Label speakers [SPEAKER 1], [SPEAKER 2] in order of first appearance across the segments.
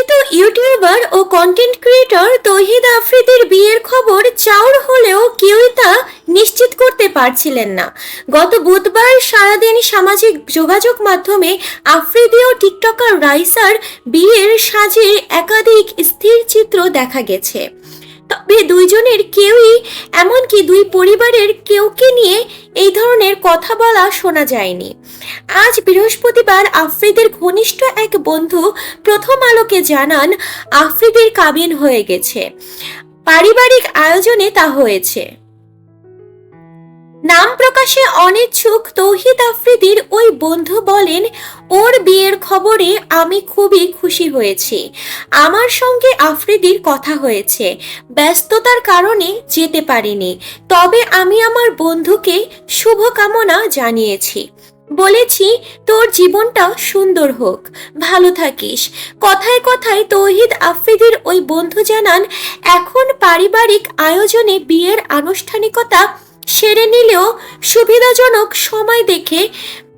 [SPEAKER 1] আলোচিত ইউটিউবার ও content creator Tawhid আফ্রিদির বিয়ের খবর চাউর হলেও কেউই তা নিশ্চিত করতে পারছিলেন না। গত বুধবার সারাদিন সামাজিক যোগাযোগ মাধ্যমে আফ্রিদি ও টিকটকার রাইসার বিয়ের সাজে একাধিক স্থির চিত্র দেখা গেছে। তবে দুইজনের কেউই, এমনকি দুই পরিবারের কেউকে নিয়ে ধরনের কথা বলা শোনা যায়নি। আজ বৃহস্পতিবার আফ্রিদের ঘনিষ্ঠ এক বন্ধু প্রথম আলোকে জানান, আফ্রিদের কাবিন হয়ে গেছে। পারিবারিক আয়োজনে তা হয়েছে। নাম প্রকাশে অনিচ্ছুক তৌহিদ আফ্রিদির ওই বন্ধু বলেন, ওর বিয়ের খবরে আমি খুবই খুশি হয়েছি। আমার সঙ্গে আফ্রিদির কথা হয়েছে। ব্যস্ততার কারণে যেতে পারিনি। তবে আমি আমার বন্ধুকে শুভকামনা জানিয়েছি। বলেছি, তোর জীবনটা সুন্দর হোক। ভালো থাকিস। কথায় কথায় তৌহিদ আফ্রিদির ওই বন্ধু জানান, এখন পারিবারিক আয়োজনে বিয়ের আনুষ্ঠানিকতা সেরে নিলেও সুবিধাজনক সময় দেখে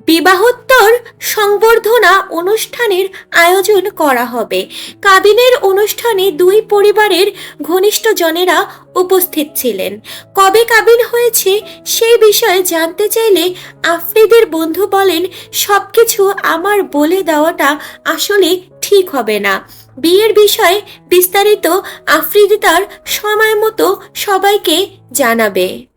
[SPEAKER 1] বিবাহোত্তর সংবর্ধনা অনুষ্ঠানের আয়োজন করা হবে। কাবিনের অনুষ্ঠানে দুই পরিবারের ঘনিষ্ঠ জনেরা উপস্থিত ছিলেন। কবে কাবিন হয়েছে সেই বিষয়ে জানতে চাইলে আফ্রিদের বন্ধু বলেন, সবকিছু আমার বলে দেওয়াটা আসলে ঠিক হবে না। বিয়ের বিষয়ে বিস্তারিত আফ্রিদি তার সময় মতো সবাইকে জানাবে।